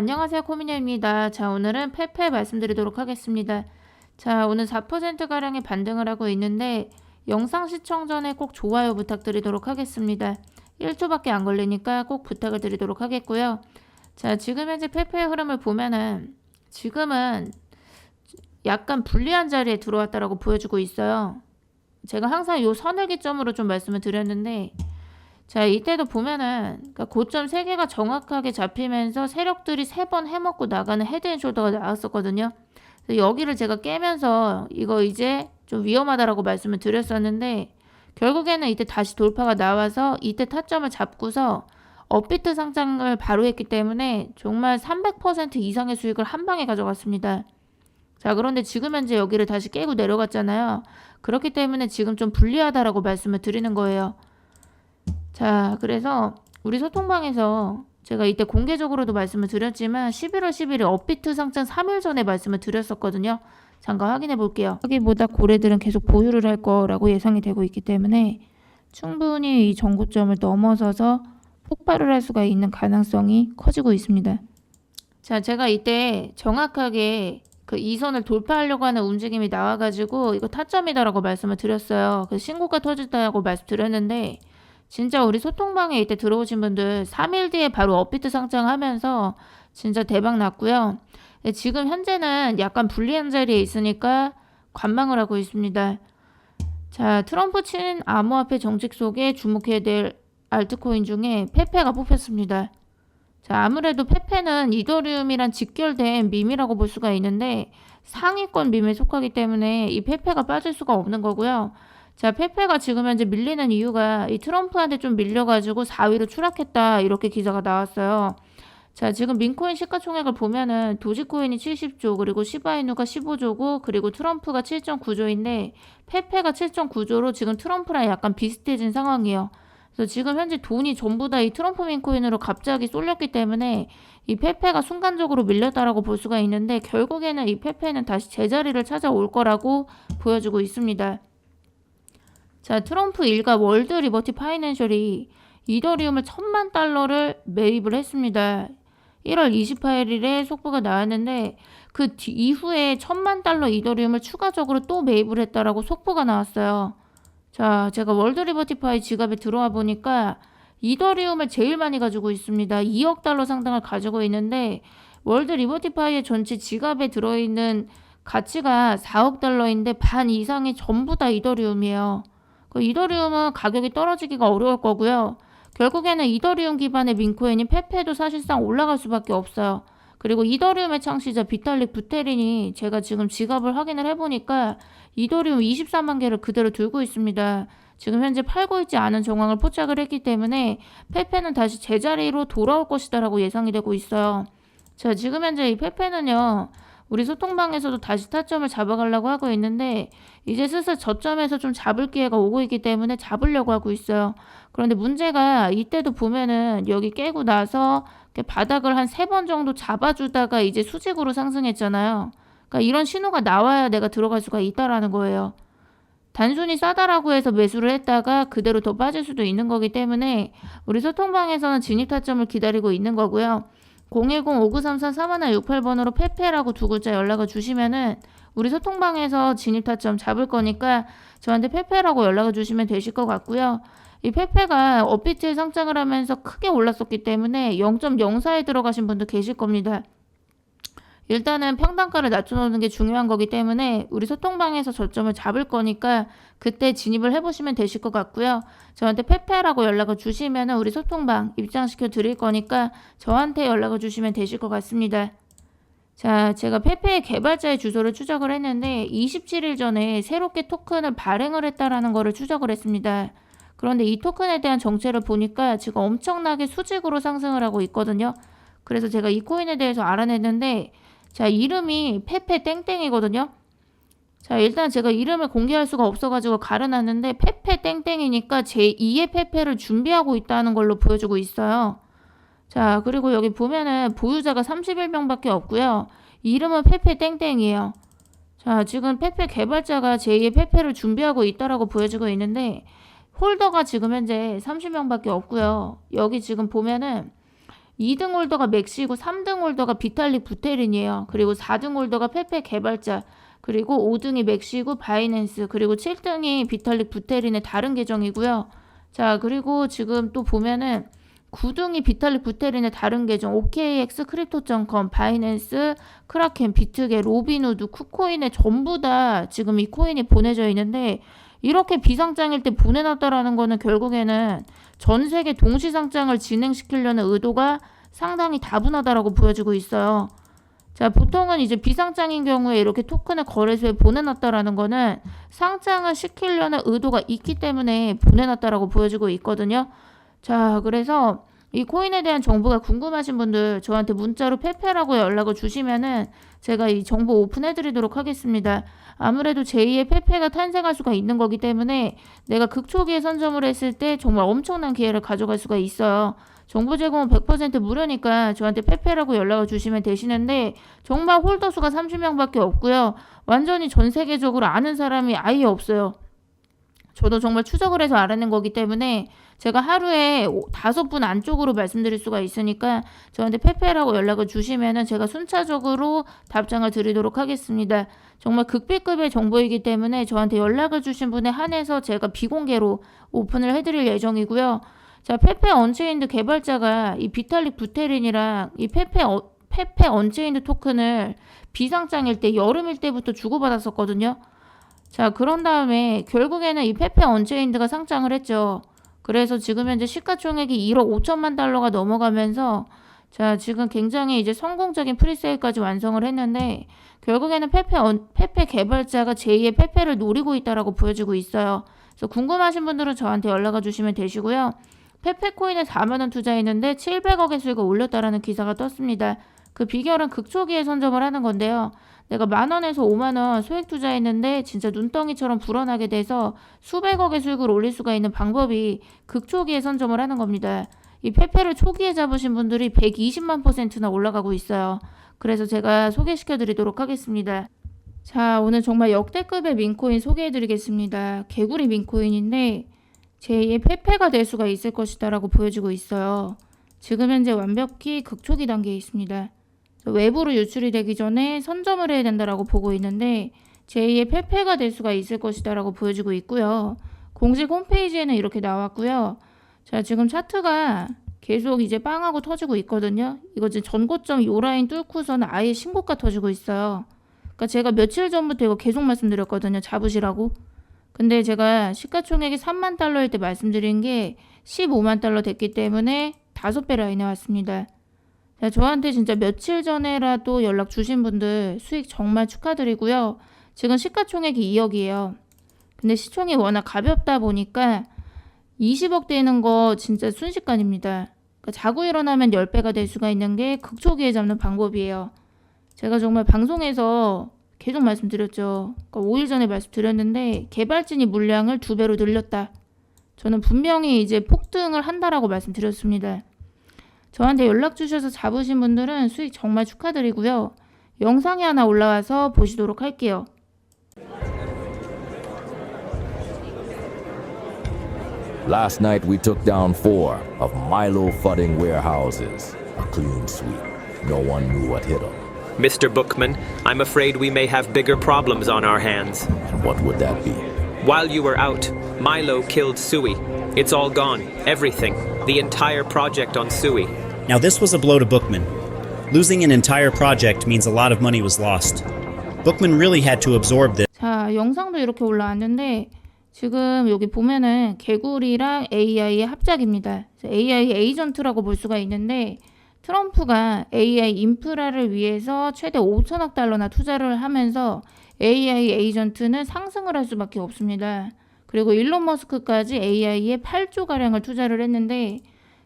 안녕하세요. 코미녀입니다. 자, 오늘은 페페 말씀드리도록 하겠습니다. 자, 오늘 4%가량의 반등을 하고 있는데, 영상 시청 전에 꼭 좋아요 부탁드리도록 하겠습니다. 1초밖에 안 걸리니까 꼭 부탁을 드리도록 하겠고요. 자, 지금 현재 페페의 흐름을 보면은, 지금은 약간 불리한 자리에 들어왔다라고 보여주고 있어요. 제가 항상 요 선을 기점으로 좀 말씀을 드렸는데, 자, 이때도 보면은 그러니까 고점 3개가 정확하게 잡히면서 세력들이 3번 해먹고 나가는 헤드앤숄더가 나왔었거든요. 여기를 제가 깨면서 이거 이제 좀 위험하다라고 말씀을 드렸었는데 결국에는 이때 다시 돌파가 나와서 이때 타점을 잡고서 업비트 상장을 바로 했기 때문에 정말 300% 이상의 수익을 한 방에 가져갔습니다. 자, 그런데 지금 현재 여기를 다시 깨고 내려갔잖아요. 그렇기 때문에 지금 좀 불리하다라고 말씀을 드리는 거예요. 자, 그래서 우리 소통방에서 제가 이때 공개적으로도 말씀을 드렸지만 11월 10일에 업비트 상장 3일 전에 말씀을 드렸었거든요. 잠깐 확인해 볼게요. 여기보다 고래들은 계속 보유를 할 거라고 예상이 되고 있기 때문에 충분히 이 전고점을 넘어서서 폭발을 할 수가 있는 가능성이 커지고 있습니다. 자, 제가 이때 정확하게 그 이선을 돌파하려고 하는 움직임이 나와가지고 이거 타점이다라고 말씀을 드렸어요. 그 신고가 터졌다고 말씀드렸는데 진짜 우리 소통방에 이때 들어오신 분들 3일 뒤에 바로 업비트 상장하면서 진짜 대박 났고요. 네, 지금 현재는 약간 불리한 자리에 있으니까 관망을 하고 있습니다. 자, 트럼프 친 암호화폐 정책 속에 주목해야 될 알트코인 중에 페페가 뽑혔습니다. 자, 아무래도 페페는 이더리움이랑 직결된 밈이라고 볼 수가 있는데 상위권 밈에 속하기 때문에 이 페페가 빠질 수가 없는 거고요. 자, 페페가 지금 현재 밀리는 이유가 이 트럼프한테 좀 밀려가지고 4위로 추락했다 이렇게 기사가 나왔어요. 자, 지금 민코인 시가총액을 보면은 도지코인이 70조, 그리고 시바이누가 15조고, 그리고 트럼프가 7.9조인데, 페페가 7.9조로 지금 트럼프랑 약간 비슷해진 상황이에요. 그래서 지금 현재 돈이 전부 다 이 트럼프 민코인으로 갑자기 쏠렸기 때문에 이 페페가 순간적으로 밀렸다라고 볼 수가 있는데, 결국에는 이 페페는 다시 제자리를 찾아올 거라고 보여주고 있습니다. 자, 트럼프 일가 월드 리버티 파이낸셜이 이더리움을 천만 달러를 매입을 했습니다. 1월 28일에 속보가 나왔는데 그 뒤, 이후에 천만 달러 이더리움을 추가적으로 또 매입을 했다라고 속보가 나왔어요. 자, 제가 월드 리버티파이 지갑에 들어와 보니까 이더리움을 제일 많이 가지고 있습니다. 2억 달러 상당을 가지고 있는데 월드 리버티파이의 전체 지갑에 들어있는 가치가 4억 달러인데 반 이상이 전부 다 이더리움이에요. 그 이더리움은 가격이 떨어지기가 어려울 거고요. 결국에는 이더리움 기반의 민코인인 페페도 사실상 올라갈 수밖에 없어요. 그리고 이더리움의 창시자 비탈릭 부테린이 제가 지금 지갑을 확인을 해보니까 이더리움 24만 개를 그대로 들고 있습니다. 지금 현재 팔고 있지 않은 정황을 포착을 했기 때문에 페페는 다시 제자리로 돌아올 것이다라고 예상이 되고 있어요. 자, 지금 현재 이 페페는요. 우리 소통방에서도 다시 타점을 잡아가려고 하고 있는데 이제 슬슬 저점에서 좀 잡을 기회가 오고 있기 때문에 잡으려고 하고 있어요. 그런데 문제가 이때도 보면은 여기 깨고 나서 바닥을 한 세 번 정도 잡아주다가 이제 수직으로 상승했잖아요. 그러니까 이런 신호가 나와야 내가 들어갈 수가 있다라는 거예요. 단순히 싸다라고 해서 매수를 했다가 그대로 더 빠질 수도 있는 거기 때문에 우리 소통방에서는 진입 타점을 기다리고 있는 거고요. 010-5933-3168번으로 페페라고 두 글자 연락을 주시면은 우리 소통방에서 진입 타점 잡을 거니까 저한테 페페라고 연락을 주시면 되실 것 같고요. 이 페페가 업비트에 상장을 하면서 크게 올랐었기 때문에 0.04에 들어가신 분도 계실 겁니다. 일단은 평단가를 낮춰놓는 게 중요한 거기 때문에 우리 소통방에서 저점을 잡을 거니까 그때 진입을 해보시면 되실 것 같고요. 저한테 페페라고 연락을 주시면 우리 소통방 입장시켜 드릴 거니까 저한테 연락을 주시면 되실 것 같습니다. 자, 제가 페페의 개발자의 주소를 추적을 했는데 27일 전에 새롭게 토큰을 발행을 했다라는 거를 추적을 했습니다. 그런데 이 토큰에 대한 정체를 보니까 지금 엄청나게 수직으로 상승을 하고 있거든요. 그래서 제가 이 코인에 대해서 알아냈는데 자, 이름이 페페 땡땡이거든요. 자, 일단 제가 이름을 공개할 수가 없어가지고 가려놨는데 페페 땡땡이니까 제2의 페페를 준비하고 있다는 걸로 보여주고 있어요. 자, 그리고 여기 보면은 보유자가 31명밖에 없고요. 이름은 페페 땡땡이에요. 자, 지금 페페 개발자가 제2의 페페를 준비하고 있다라고 보여주고 있는데 홀더가 지금 현재 30명밖에 없고요. 여기 지금 보면은 2등 홀더가 맥시고 3등 홀더가 비탈릭 부테린이에요. 그리고 4등 홀더가 페페 개발자 그리고 5등이 맥시고 바이낸스 그리고 7등이 비탈릭 부테린의 다른 계정이고요. 자 그리고 지금 또 보면은 9등이 비탈릭 부테린의 다른 계정 OKX 크립토.com 바이낸스 크라켄 비트게 로빈후드 쿠코인에 전부 다 지금 이 코인이 보내져 있는데 이렇게 비상장일 때 보내놨다라는 거는 결국에는 전 세계 동시상장을 진행시키려는 의도가 상당히 다분하다라고 보여지고 있어요. 자, 보통은 이제 비상장인 경우에 이렇게 토큰을 거래소에 보내놨다라는 거는 상장을 시키려는 의도가 있기 때문에 보내놨다라고 보여지고 있거든요. 자, 그래서 이 코인에 대한 정보가 궁금하신 분들 저한테 문자로 페페라고 연락을 주시면은 제가 이 정보 오픈해 드리도록 하겠습니다. 아무래도 제2의 페페가 탄생할 수가 있는 거기 때문에 내가 극초기에 선점을 했을 때 정말 엄청난 기회를 가져갈 수가 있어요. 정보 제공은 100% 무료니까 저한테 페페라고 연락을 주시면 되시는데 정말 홀더 수가 30명밖에 없고요. 완전히 전 세계적으로 아는 사람이 아예 없어요. 저도 정말 추적을 해서 알아낸 거기 때문에 제가 하루에 오- 다섯 분 안쪽으로 말씀드릴 수가 있으니까 저한테 페페라고 연락을 주시면은 제가 순차적으로 답장을 드리도록 하겠습니다. 정말 극비급의 정보이기 때문에 저한테 연락을 주신 분에 한해서 제가 비공개로 오픈을 해드릴 예정이고요. 자, 페페 언체인드 개발자가 이 비탈릭 부테린이랑 이 페페 어, 페페 언체인드 토큰을 비상장일 때 여름일 때부터 주고받았었거든요. 자, 그런 다음에 결국에는 이 페페 언체인드가 상장을 했죠. 그래서 지금 현재 시가총액이 1억 5천만 달러가 넘어가면서 자, 지금 굉장히 이제 성공적인 프리세일까지 완성을 했는데 결국에는 페페 언, 페페 개발자가 제2의 페페를 노리고 있다라고 보여지고 있어요. 그래서 궁금하신 분들은 저한테 연락을 주시면 되시고요. 페페코인에 4만 원 투자했는데 700억의 수익을 올렸다라는 기사가 떴습니다. 그 비결은 극초기에 선점을 하는 건데요. 내가 만 원에서 5만 원 소액 투자했는데 진짜 눈덩이처럼 불어나게 돼서 수백억의 수익을 올릴 수가 있는 방법이 극초기에 선점을 하는 겁니다. 이 페페를 초기에 잡으신 분들이 120만 퍼센트나 올라가고 있어요. 그래서 제가 소개시켜 드리도록 하겠습니다. 자, 오늘 정말 역대급의 민코인 소개해 드리겠습니다. 개구리 민코인인데 제2의 페페가 될 수가 있을 것이다라고 보여지고 있어요. 지금 현재 완벽히 극초기 단계에 있습니다. 외부로 유출이 되기 전에 선점을 해야 된다라고 보고 있는데 제2의 페페가 될 수가 있을 것이다라고 보여지고 있고요. 공식 홈페이지에는 이렇게 나왔고요. 자, 지금 차트가 계속 이제 빵하고 터지고 있거든요. 이거 지금 전고점 요 라인 뚫고서는 아예 신고가 터지고 있어요. 그러니까 제가 며칠 전부터 이거 계속 말씀드렸거든요. 잡으시라고. 근데 제가 시가총액이 3만 달러일 때 말씀드린 게 15만 달러 됐기 때문에 다섯 배 라인에 왔습니다. 자, 저한테 진짜 며칠 전에라도 연락 주신 분들 수익 정말 축하드리고요. 지금 시가총액이 2억이에요. 근데 시총이 워낙 가볍다 보니까 20억 되는 거 진짜 순식간입니다. 그러니까 자고 일어나면 10배가 될 수가 있는 게 극초기에 잡는 방법이에요. 제가 정말 방송에서 계속 말씀드렸죠. 그러니까 5일 전에 말씀드렸는데 개발진이 물량을 두 배로 늘렸다. 저는 분명히 이제 폭등을 한다라고 말씀드렸습니다. 저한테 연락 주셔서 잡으신 분들은 수익 정말 축하드리고요. 영상이 하나 올라와서 보시도록 할게요. Last night we took down four of Milo Fudding warehouses. A clean sweep. No one knew what hit them. Mr. Bookman, I'm afraid we may have bigger problems on our hands. And what would that be? While you were out, Milo killed Sui. It's all gone. Everything. The entire project on Sui. Now, this was a blow to Bookman. Losing an entire project means a lot of money was lost. Bookman really had to absorb this. 자, 영상도 이렇게 올라왔는데 지금 여기 보면은 개구리랑 AI의 합작입니다. AI 에이전트라고 볼 수가 있는데 트럼프가 AI 인프라를 위해서 최대 5천억 달러나 투자를 하면서 AI 에이전트는 상승을 할 수밖에 없습니다. 그리고 일론 머스크까지 AI에 8조 가량을 투자를 했는데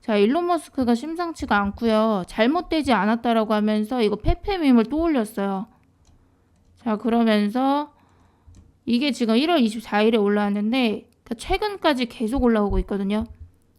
자, 일론 머스크가 심상치가 않고요. 잘못되지 않았다라고 하면서 이거 페페밈을 또 올렸어요. 자, 그러면서 이게 지금 1월 24일에 올라왔는데 그러니까 최근까지 계속 올라오고 있거든요.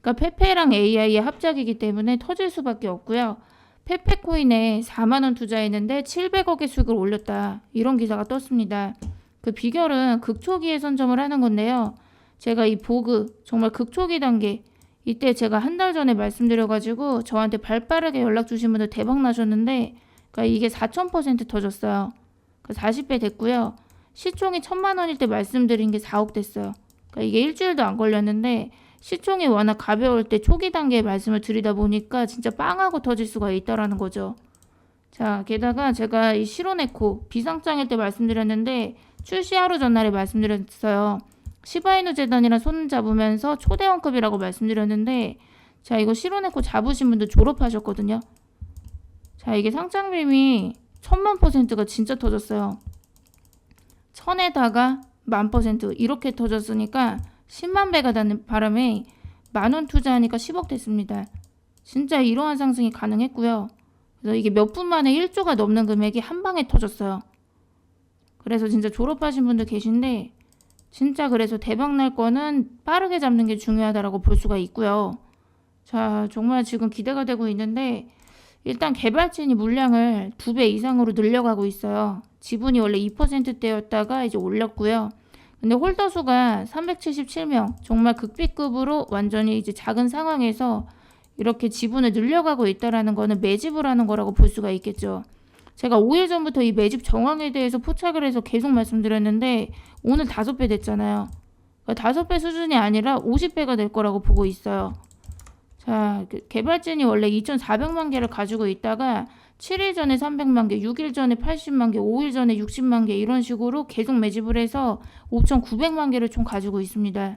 그러니까 페페랑 AI의 합작이기 때문에 터질 수밖에 없고요. 페페 코인에 4만 원 투자했는데 700억의 수익을 올렸다. 이런 기사가 떴습니다. 그 비결은 극초기에 선점을 하는 건데요. 제가 이 보그 정말 극초기 단계 이때 제가 한 달 전에 말씀드려가지고 저한테 발빠르게 연락 주신 분들 대박 나셨는데 그러니까 이게 4,000% 터졌어요. 그 40배 됐고요. 시총이 천만 원일 때 말씀드린 게 4억 됐어요. 그러니까 이게 일주일도 안 걸렸는데 시총이 워낙 가벼울 때 초기 단계에 말씀을 드리다 보니까 진짜 빵하고 터질 수가 있다라는 거죠. 자, 게다가 제가 이 시로네코 비상장일 때 말씀드렸는데 출시 하루 전날에 말씀드렸어요. 시바이누 재단이랑 손 잡으면서 초대원급이라고 말씀드렸는데 자, 이거 시로네코 잡으신 분들 졸업하셨거든요. 자, 이게 상장빔이 천만 퍼센트가 진짜 터졌어요. 천에다가 만 퍼센트 이렇게 터졌으니까 10만 배가 닿는 바람에 만 원 투자하니까 10억 됐습니다. 진짜 이러한 상승이 가능했고요. 그래서 이게 몇 분 만에 1조가 넘는 금액이 한 방에 터졌어요. 그래서 진짜 졸업하신 분들 계신데 진짜 그래서 대박 날 거는 빠르게 잡는 게 중요하다라고 볼 수가 있고요. 자, 정말 지금 기대가 되고 있는데 일단 개발진이 물량을 두 배 이상으로 늘려가고 있어요. 지분이 원래 2%대였다가 이제 올렸고요. 근데 홀더 수가 377명, 정말 극비급으로 완전히 이제 작은 상황에서 이렇게 지분을 늘려가고 있다라는 거는 매집을 하는 거라고 볼 수가 있겠죠. 제가 5일 전부터 이 매집 정황에 대해서 포착을 해서 계속 말씀드렸는데 오늘 다섯 배 됐잖아요. 그러니까 다섯 배 수준이 아니라 50배가 될 거라고 보고 있어요. 자, 그 개발진이 원래 2,400만 개를 가지고 있다가 7일 전에 300만 개, 6일 전에 80만 개, 5일 전에 60만 개 이런 식으로 계속 매집을 해서 5,900만 개를 총 가지고 있습니다.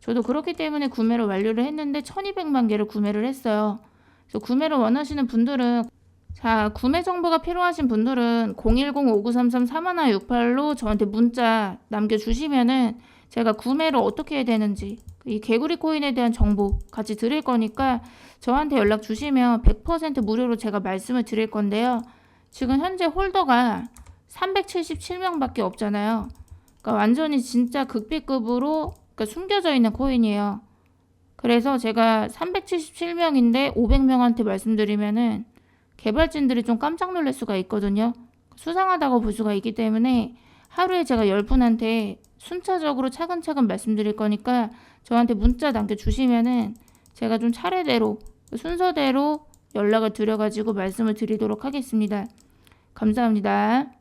저도 그렇기 때문에 구매를 완료를 했는데 1,200만 개를 구매를 했어요. 그래서 구매를 원하시는 분들은 자, 구매 정보가 필요하신 분들은 010-5933-3168로 저한테 문자 남겨주시면은 제가 구매를 어떻게 해야 되는지 이 개구리 코인에 대한 정보 같이 드릴 거니까 저한테 연락 주시면 100% 무료로 제가 말씀을 드릴 건데요. 지금 현재 홀더가 377명밖에 없잖아요. 그러니까 완전히 진짜 극비급으로 그러니까 숨겨져 있는 코인이에요. 그래서 제가 377명인데 500명한테 말씀드리면은 개발진들이 좀 깜짝 놀랄 수가 있거든요. 수상하다고 볼 수가 있기 때문에 하루에 제가 10분한테 순차적으로 차근차근 말씀드릴 거니까 저한테 문자 남겨주시면은 제가 좀 차례대로 순서대로 연락을 드려가지고 말씀을 드리도록 하겠습니다. 감사합니다.